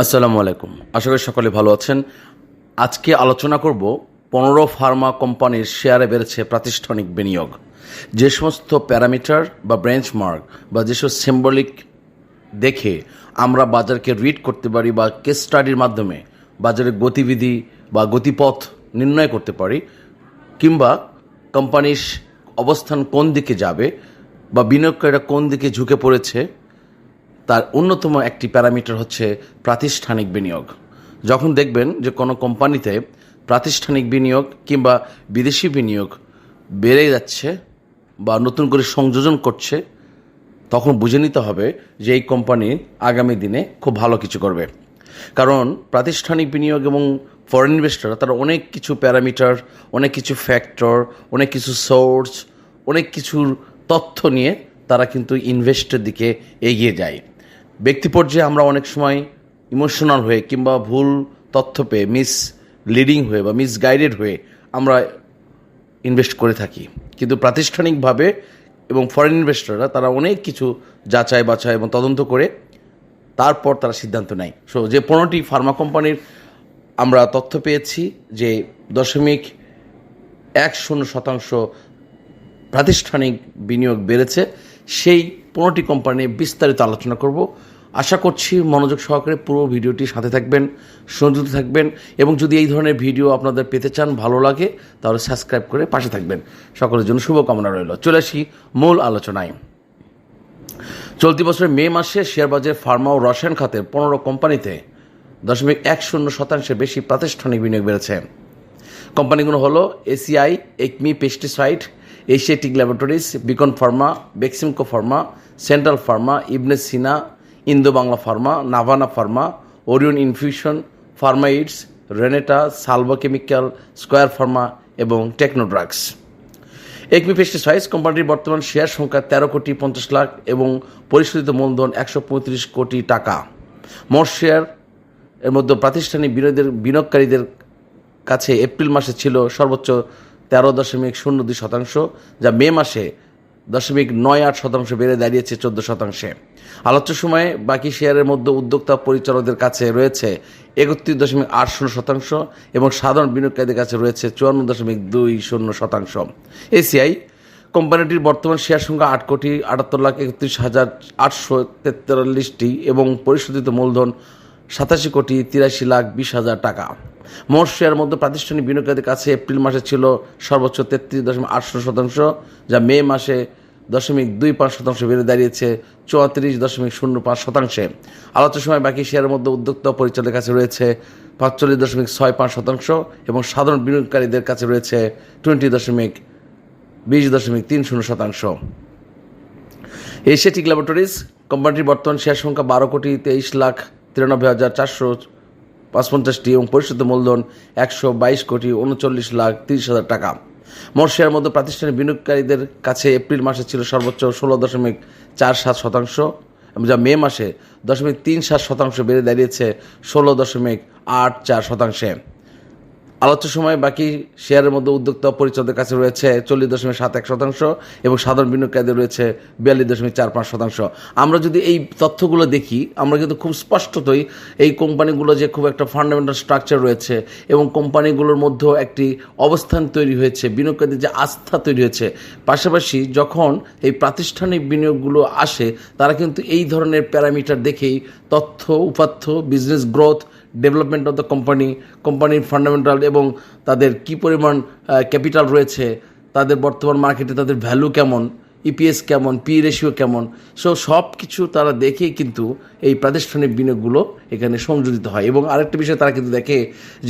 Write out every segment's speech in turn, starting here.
আসসালামু আলাইকুম। আশা করি সকলে ভালো আছেন। আজকে আলোচনা করব পনেরো ফার্মা কোম্পানির শেয়ারে বেড়েছে প্রাতিষ্ঠানিক বিনিয়োগ। যে সমস্ত প্যারামিটার বা বেঞ্চমার্ক বা যেসব সিম্বলিক দেখে আমরা বাজারকে রিড করতে পারি বা কেস স্টাডির মাধ্যমে বাজারের গতিবিধি বা গতিপথ নির্ণয় করতে পারি, কিংবা কোম্পানির অবস্থান কোন দিকে যাবে বা বিনিয়োগকারীরা কোন দিকে ঝুঁকে পড়েছে তার অন্যতম একটি প্যারামিটার হচ্ছে প্রাতিষ্ঠানিক বিনিয়োগ। যখন দেখবেন যে কোনো কোম্পানিতে প্রাতিষ্ঠানিক বিনিয়োগ কিংবা বিদেশি বিনিয়োগ বেড়ে যাচ্ছে বা নতুন করে সংযোজন করছে, তখন বুঝে নিতে হবে যে এই কোম্পানি আগামী দিনে খুব ভালো কিছু করবে। কারণ প্রাতিষ্ঠানিক বিনিয়োগ এবং ফরেন ইনভেস্টর তারা অনেক কিছু প্যারামিটার, অনেক কিছু ফ্যাক্টর অনেক কিছু সোর্স অনেক কিছুর তথ্য নিয়ে তারা কিন্তু ইনভেস্টের দিকে এগিয়ে যায়। ব্যক্তি পর্যায়ে আমরা অনেক সময় ইমোশনাল হয়ে কিংবা ভুল তথ্য পেয়ে মিস লিডিং হয়ে বা মিসগাইডেড হয়ে আমরা ইনভেস্ট করে থাকি। কিন্তু প্রাতিষ্ঠানিকভাবে এবং ফরেন ইনভেস্টররা তারা অনেক কিছু যাচাই বাছাই এবং তদন্ত করে তারপর তারা সিদ্ধান্ত নেয়। সো যে পনেরোটি ফার্মা কোম্পানির আমরা তথ্য পেয়েছি যে দশমিক এক শূন্য শতাংশ প্রাতিষ্ঠানিক বিনিয়োগ বেড়েছে, সেই পনেরোটি কোম্পানি বিস্তারিত আলোচনা করব। আশা করছি মনোযোগ সহকারে পুরো ভিডিওটি সাথে থাকবেন সংযুক্ত থাকবেন এবং যদি এই ধরনের ভিডিও আপনাদের পেতে চান, ভালো লাগে, তাহলে সাবস্ক্রাইব করে পাশে থাকবেন। সকলের জন্য শুভকামনা রইল। চলে আসি মূল আলোচনায়। চলতি বছরের মে মাসে শেয়ারবাজারে ফার্মা ও রসায়ন খাতের পনেরো কোম্পানিতে দশমিক এক শূন্য শতাংশের বেশি প্রাতিষ্ঠানিক বিনিয়োগ বেড়েছে। কোম্পানিগুলো হলো ACI, Acme Pesticide, Asiatic Laboratories, Beacon Pharma, Beximco Pharma, Central Pharma Ibne Sina Indo Bangla Pharma, Navana Pharma, Orion Infusion Pharmaids Renata, Salva Chemical, Square Pharma এবং টেকনোড্রাগস একমি পেস্টিসাইডস কোম্পানিটির বর্তমান শেয়ার সংখ্যা তেরো কোটি পঞ্চাশ লাখ এবং পরিশোধিত মূলধন একশো পঁয়ত্রিশ কোটি টাকা। মোট শেয়ার এর মধ্যে প্রাতিষ্ঠানিক বিনিয়োগের বিনিয়োগকারীদের কাছে এপ্রিল মাসে ছিল সর্বোচ্চ তেরো দশমিক শূন্য দুই শতাংশ, যা মে মাসে দশমিক নয় আট শতাংশ বেড়ে দাঁড়িয়েছে চোদ্দ শতাংশে। আলোচ্য সময়ে বাকি শেয়ারের মধ্যে উদ্যোক্তা পরিচালকদের কাছে রয়েছে একত্রিশ দশমিক আট শূন্য শতাংশ এবং সাধারণ বিনিয়োগকারীদের কাছে রয়েছে চুয়ান্ন দশমিক দুই শূন্য শতাংশ। এসিআই কোম্পানিটির বর্তমান শেয়ার সংখ্যা আট কোটি আটাত্তর লাখ একত্রিশ হাজার আটশো তেতাল্লিশটি এবং পরিশোধিত মূলধন সাতাশি কোটি তিরাশি লাখ বিশ হাজার টাকা। মোট শেয়ার মধ্যে প্রাতিষ্ঠানিক বিনিয়োগকারীদের কাছে এপ্রিল মাসে ছিল সর্বোচ্চ তেত্রিশ দশমিক আটশো শতাংশ, যা মে মাসে দশমিক দুই পাঁচ শতাংশ বেড়ে দাঁড়িয়েছে চুয়াত্রিশ দশমিক শূন্য পাঁচ শতাংশে। আলোচ্য সময় বাকি শেয়ারের মধ্যে উদ্যোক্তা পরিচালকের কাছে রয়েছে পাঁচচল্লিশ দশমিক ছয় পাঁচ শতাংশ এবং সাধারণ বিনিয়োগকারীদের কাছে রয়েছে টোয়েন্টি দশমিক বিশ দশমিক তিন শূন্য শতাংশ। এশিয়াটিক ল্যাবরেটরিজ কোম্পানিটির বর্তমান শেয়ার সংখ্যা বারো কোটি তেইশ লাখ তিরানব্বই হাজার চারশো পাঁচপঞ্চাশটি এবং পরিশোধিত মূলধন একশো বাইশ কোটি উনচল্লিশ লাখ তিরিশ হাজার টাকা। মোট শেয়ার মধ্যে প্রাতিষ্ঠানিক বিনিয়োগকারীদের কাছে এপ্রিল মাসে ছিল সর্বোচ্চ ষোলো দশমিক চার সাত শতাংশ যা মে মাসে দশমিক তিন সাত শতাংশ বেড়ে দাঁড়িয়েছে ষোলো দশমিক আট চার শতাংশে। আলোচ্য সময় বাকি শেয়ারের মধ্যে উদ্যোক্তা পরিচালকদের কাছে রয়েছে চল্লিশ দশমিক সাত এক শতাংশ এবং সাধারণ বিনিয়োগকারীদের রয়েছে বিয়াল্লিশ দশমিক চার পাঁচ শতাংশ। আমরা যদি এই তথ্যগুলো দেখি, আমরা কিন্তু খুব স্পষ্টতই এই কোম্পানিগুলো যে খুব একটা ফান্ডামেন্টাল স্ট্রাকচার রয়েছে এবং কোম্পানিগুলোর মধ্যেও একটি অবস্থান তৈরি হয়েছে, বিনিয়োগকারীদের যে আস্থা তৈরি হয়েছে। পাশাপাশি যখন এই প্রাতিষ্ঠানিক বিনিয়োগগুলো আসে, তারা কিন্তু এই ধরনের প্যারামিটার দেখেই তথ্য উপাত্য business growth development of the company কোম্পানির ফান্ডামেন্টাল এবং তাদের কি পরিমাণ ক্যাপিটাল রয়েছে, তাদের বর্তমান মার্কেটে তাদের ভ্যালু কেমন ইপিএস কেমন পি রেশিও কেমন সো সব কিছু তারা দেখেই কিন্তু এই প্রাতিষ্ঠানিক বিনিয়োগগুলো এখানে সংযোজিত হয় এবং আরেকটা বিষয় তারা কিন্তু দেখে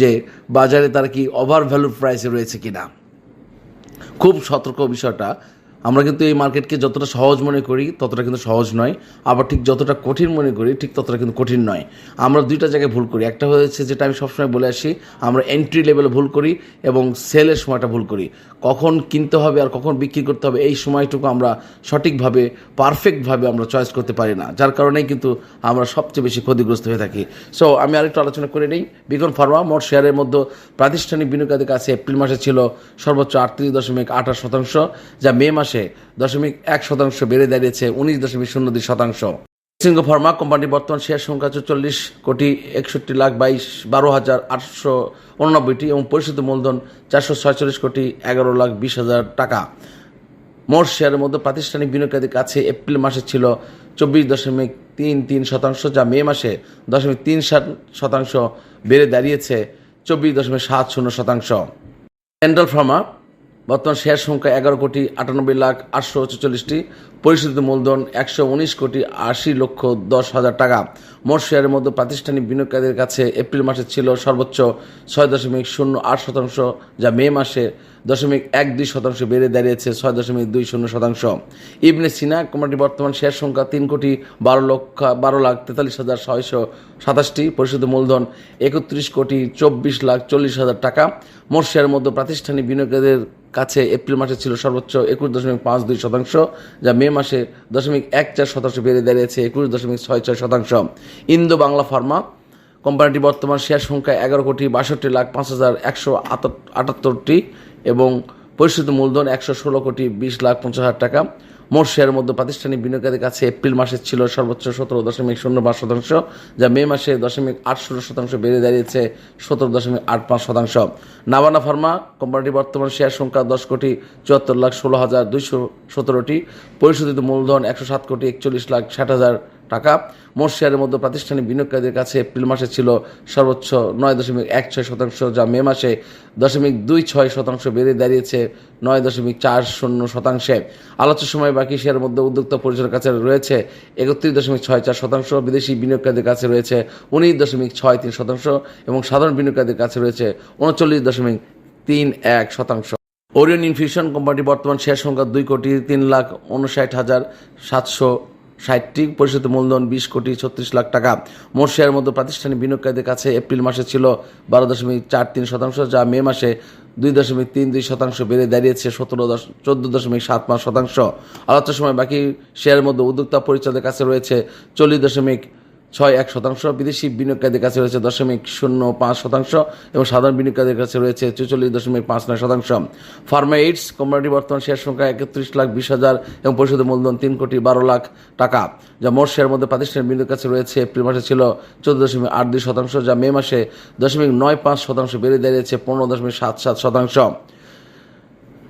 যে বাজারে তারা কি ওভার ভ্যালুর প্রাইসে রয়েছে কিনা। খুব সতর্ক বিষয়টা আমরা কিন্তু এই মার্কেটকে যতটা সহজ মনে করি, ততটা কিন্তু সহজ নয়। আবার ঠিক যতটা কঠিন মনে করি, ঠিক ততটা কিন্তু কঠিন নয়। আমরা দুইটা জায়গায় ভুল করি। একটা হয়েছে যেটা আমি সবসময় বলে আসি, আমরা এন্ট্রি লেভেলে ভুল করি এবং সেলের সময়টা ভুল করি। কখন কিনতে হবে আর কখন বিক্রি করতে হবে, এই সময়টুকু আমরা সঠিকভাবে পারফেক্টভাবে আমরা চয়েস করতে পারি না। যার কারণেই কিন্তু আমরা সবচেয়ে বেশি ক্ষতিগ্রস্ত হয়ে থাকি। সো আমি আরেকটু আলোচনা করে নিই। বিকন ফার্মা মোট শেয়ারের মধ্যে প্রাতিষ্ঠানিক বিনিয়োগকারীদের কাছে এপ্রিল মাসে ছিল সর্বোচ্চ আটত্রিশ দশমিক আঠাশ শতাংশ, যা মে মাসে দশমিক এক শতাংশ বেড়ে দাঁড়িয়েছে, উনিশ দশমিক শূন্য দুই শতাংশ। সিংহ ফার্মা কোম্পানি বর্তমান শেয়ার সংখ্যা চল্লিশ কোটি একষট্টি লাখ বাইশ, বারো হাজার আটশো উননব্বইটি এবং পরিশোধিত মূলধন চারশো ছয়চল্লিশ কোটি এগারো লাখ বিশ হাজার টাকা। মোট শেয়ারের মধ্যে প্রাতিষ্ঠানিক বিনিয়োগকারীদের কাছে এপ্রিল মাসে ছিল চব্বিশ দশমিক তিন তিন শতাংশ, যা মে মাসে দশমিক তিন সাত শতাংশ বেড়ে দাঁড়িয়েছে, চব্বিশ দশমিক সাত শূন্য শতাংশ। সেন্ট্রাল ফার্মা বর্তমান শেয়ার সংখ্যা এগারো কোটি আটানব্বই লাখ আটশো ছেচল্লিশটি। পরিশোধিত মূলধন একশো উনিশ কোটি আশি লক্ষ দশ হাজার টাকা। মোট শেয়ারের মধ্যে প্রাতিষ্ঠানিক বিনিয়োগকারীদের কাছে এপ্রিল মাসে ছিল সর্বোচ্চ ছয় দশমিক শূন্য আট শতাংশ, যা মে মাসে দশমিক এক দুই শতাংশ বেড়ে দাঁড়িয়েছে ছয় দশমিক দুই শূন্য শতাংশ। ইবনে সিনা কোম্পানির বর্তমান শেয়ার সংখ্যা তিন কোটি বারো লক্ষ বারো লাখ তেতাল্লিশ হাজার ছয়শো সাতাশটি। পরিশোধিত মূলধন একত্রিশ কোটি চব্বিশ লাখ চল্লিশ হাজার টাকা। মোট শেয়ারের মধ্যে প্রাতিষ্ঠানিক বিনিয়োগকারীদের কাছে এপ্রিল মাসে ছিল সর্বোচ্চ একুশ দশমিক পাঁচ দুই শতাংশ, যা মে মাসে দশমিক এক চার শতাংশ বেড়ে দাঁড়িয়েছে, একুশ দশমিক ছয় ছয় শতাংশ। ইন্দো বাংলা ফার্মা কোম্পানিটি বর্তমান শেয়ার সংখ্যা এগারো কোটি বাষট্টি লাখ পাঁচ হাজার একশো আটাত্তরটি এবং পরিশোধিত মূলধন একশো ষোলো কোটি বিশ লাখ পঞ্চাশ হাজার টাকা। মোট শেয়ারের মধ্যে প্রাতিষ্ঠানিক বিনিয়োগকারীদের কাছে এপ্রিল মাসে ছিল সর্বোচ্চ সতেরো দশমিক শূন্য পাঁচ শতাংশ, যা মে মাসে দশমিক আট ষোলো শতাংশ বেড়ে দাঁড়িয়েছে সতেরো দশমিক আট পাঁচ শতাংশ। নাবানা ফার্মা কোম্পানিটি বর্তমান শেয়ার সংখ্যা দশ কোটি চুয়াত্তর লাখ ষোলো হাজার দুইশো সতেরোটি। পরিশোধিত মূলধন একশো সাত কোটি একচল্লিশ লাখ ষাট হাজার টাকা। মোট শেয়ারের মধ্যে প্রাতিষ্ঠানিক বিনিয়োগকারীদের কাছে এপ্রিল মাসে ছিল সর্বোচ্চ নয় দশমিক এক ছয় শতাংশ, যা মে মাসে দশমিক দুই ছয় শতাংশ বেড়ে দাঁড়িয়েছে নয় দশমিক চার শূন্য শতাংশে। আলোচ্য সময় বাকি শেয়ারের মধ্যে উদ্যোক্তা পরিচালকের কাছে রয়েছে একত্রিশ দশমিক ছয় চার শতাংশ, বিদেশি বিনিয়োগকারীদের কাছে রয়েছে উনিশ দশমিক ছয় তিন শতাংশ এবং সাধারণ বিনিয়োগকারীদের কাছে রয়েছে উনচল্লিশ দশমিক তিন এক শতাংশ। ওরিয়ন ইনফিউশন কোম্পানিটি বর্তমান শেয়ার সংখ্যা দুই কোটি তিন লাখ উনষাট হাজার সাতশো ষাটটি পরিশোধিত মূলধন, বিশ কোটি ছত্রিশ লাখ টাকা। মোট শেয়ার মধ্যে প্রাতিষ্ঠানিক বিনিয়োগকারীদের কাছে এপ্রিল মাসে ছিল বারো দশমিক চার তিন শতাংশ, যা মে মাসে দুই দশমিক তিন দুই শতাংশ বেড়ে দাঁড়িয়েছে সতেরো দশ, চোদ্দ দশমিক সাত পাঁচ শতাংশ। আলোচ্য সময় বাকি শেয়ারের মধ্যে উদ্যোক্তা পরিচালকের কাছে রয়েছে চল্লিশ দশমিক ছয় এক শতাংশ। বিদেশি বিনিয়োগকারীদের কাছে রয়েছে দশমিক শূন্য পাঁচ শতাংশ এবং সাধারণ বিনিয়োগকারীদের কাছে রয়েছে চুচল্লিশ দশমিক পাঁচ নয় শতাংশ। ফার্মা এইডস কোম্পানিটি বর্তমান শেয়ার সংখ্যা একত্রিশ লাখ বিশ হাজার এবং পরিশোধের মূলধন তিন কোটি বারো লাখ টাকা, যা মোট শেয়ারের মধ্যে প্রাতিষ্ঠানিক বিনিয়োগের কাছে রয়েছে এপ্রিল মাসে ছিল চোদ্দ দশমিক আট দুই শতাংশ, যা মে মাসে দশমিক নয় পাঁচ শতাংশ বেড়ে দাঁড়িয়েছে পনেরো দশমিক সাত সাত শতাংশ।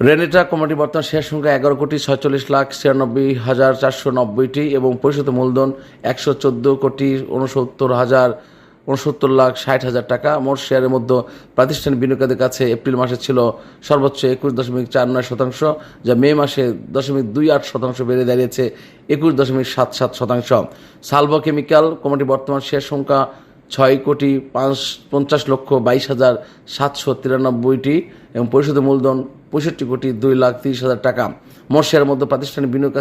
রেনেটা কমিটি বর্তমান শেয়ার সংখ্যা এগারো কোটি ছয়চল্লিশ লাখ ছিয়ানব্বই হাজার চারশো নব্বইটি এবং পরিশোধ মূলধন একশো চোদ্দ কোটি উনসত্তর হাজার উনসত্তর লাখ ষাট হাজার টাকা। মোট শেয়ারের মধ্যে প্রাতিষ্ঠানিক বিনিয়োগকারীদের কাছে এপ্রিল মাসে ছিল সর্বোচ্চ একুশ দশমিক চার নয় শতাংশ, যা মে মাসে দশমিক দুই আট শতাংশ বেড়ে দাঁড়িয়েছে একুশ দশমিক সাত সাত শতাংশ। সালভো কেমিক্যাল কোম্পানি বর্তমান শেয়ার সংখ্যা ছয় কোটি পাঁচ পঞ্চাশ লক্ষ বাইশ হাজার সাতশো তিরানব্বইটি এবং পরিশোধের মূলধন পঁয়ষট্টি কোটি দুই লাখ তিরিশ হাজার টাকা। মোট মধ্যে প্রাতিষ্ঠানিক বিনিয়োগ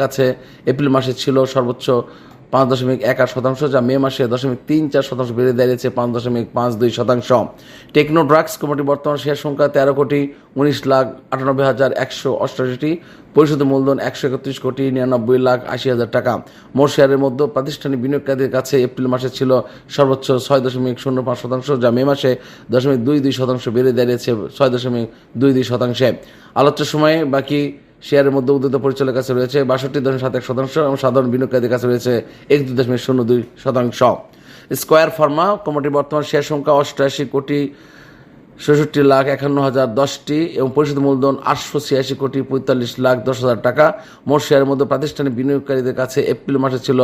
কাছে এপ্রিল মাসে ছিল সর্বোচ্চ পাঁচ দশমিক এক আট শতাংশ, যা মে মাসে দশমিক তিন চার শতাংশ বেড়ে দাঁড়িয়েছে, পাঁচ দশমিক পাঁচ দুই শতাংশ। টেকনো ড্রাগস কোম্পানির বর্তমান শেয়ার সংখ্যা তেরো কোটি, উনিশ লাখ আটানব্বই হাজার একশো অষ্টাশিটি পরিশোধ মূলধন একশো একত্রিশ কোটি, নিরানব্বই লাখ আশি হাজার টাকা। মোট শেয়ারের মধ্যে প্রাতিষ্ঠানিক বিনিয়োগকারীদের কাছে এপ্রিল মাসে ছিল সর্বোচ্চ ছয় দশমিক শূন্য পাঁচ শতাংশ, যা মে মাসে দশমিক দুই দুই শতাংশ বেড়ে দাঁড়িয়েছে ছয় দশমিক দুই দুই শতাংশে। আলোচ্য সময়ে বাকি শেয়ারের মধ্যে উদ্যোক্তা পরিচালকের কাছে রয়েছে বাষট্টি দশমিক সাত এক শতাংশ এবং সাধারণ বিনিয়োগকারীদের কাছে রয়েছে একত্রিশ দশমিক শূন্য দুই শতাংশ। স্কোয়ার ফার্মা কোম্পানিটির বর্তমান শেয়ার সংখ্যা অষ্টআশি কোটি ছেষট্টি লাখ একান্ন হাজার দশটি এবং পরিশোধ মূলধন আটশো ছিয়াশি কোটি পঁয়তাল্লিশ লাখ দশ হাজার টাকা। মোট শেয়ারের মধ্যে প্রাতিষ্ঠানিক বিনিয়োগকারীদের কাছে এপ্রিল মাসে ছিল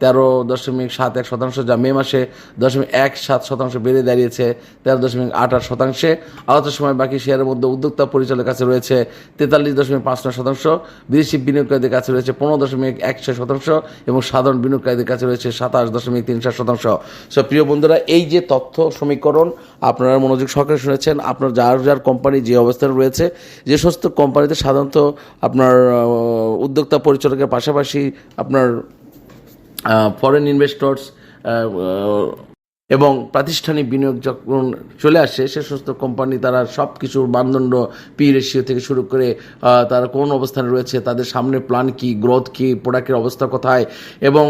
তেরো দশমিক সাত এক শতাংশ, যা মে মাসে দশমিক এক সাত শতাংশ বেড়ে দাঁড়িয়েছে, তেরো দশমিক আট আট শতাংশে। আলাদা সময় বাকি শেয়ারের মধ্যে উদ্যোক্তা পরিচালকের কাছে রয়েছে তেতাল্লিশ দশমিক পাঁচ নয় শতাংশ, বিদেশি বিনিয়োগকারীদের কাছে রয়েছে পনেরো দশমিক এক ছয় শতাংশ এবং সাধারণ বিনিয়োগকারীদের কাছে রয়েছে সাতাশ দশমিক তিন চার শতাংশ। সো প্রিয় বন্ধুরা, এই যে তথ্য সমীকরণ, আপনারা মনোযোগ সহকারে শুনেছেন, আপনার যার যার কোম্পানি যে অবস্থানে রয়েছে, যে সমস্ত কোম্পানিতে সাধারণত আপনার উদ্যোক্তা পরিচালকের পাশাপাশি আপনার ফরেন ইনভেস্টর্স এবং প্রাতিষ্ঠানিক বিনিয়োগ যখন চলে আসে সে সমস্ত কোম্পানি তারা সব কিছুর মানদণ্ড পি রেশিও থেকে শুরু করে তারা কোন অবস্থানে রয়েছে, তাদের সামনে প্ল্যান কি, গ্রোথ কি, প্রোডাক্টের অবস্থা কোথায় এবং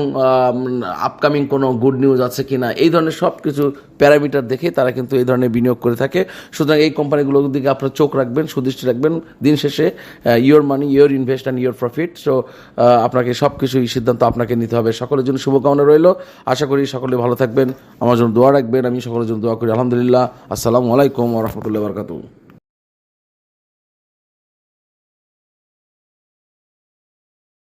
আপকামিং কোনো গুড নিউজ আছে কি না এই ধরনের সব কিছু প্যারামিটার দেখে তারা কিন্তু এই ধরনের বিনিয়োগ করে থাকে। সুতরাং এই কোম্পানিগুলোর দিকে আপনার চোখ রাখবেন, সুদৃষ্টি রাখবেন, দিন শেষে your money your invest and your profit so আপনাকে সব কিছুই সিদ্ধান্ত আপনাকে নিতে হবে। সকলের জন্য শুভকামনা রইল। আশা করি সকলে ভালো থাকবেন। আমার জন্য দোয়া রাখবেন আমি সকলের জন্য দোয়া করি। আলহামদুলিল্লাহ। আসসালামু আলাইকুম রহমতুল্লাহ বারকাতু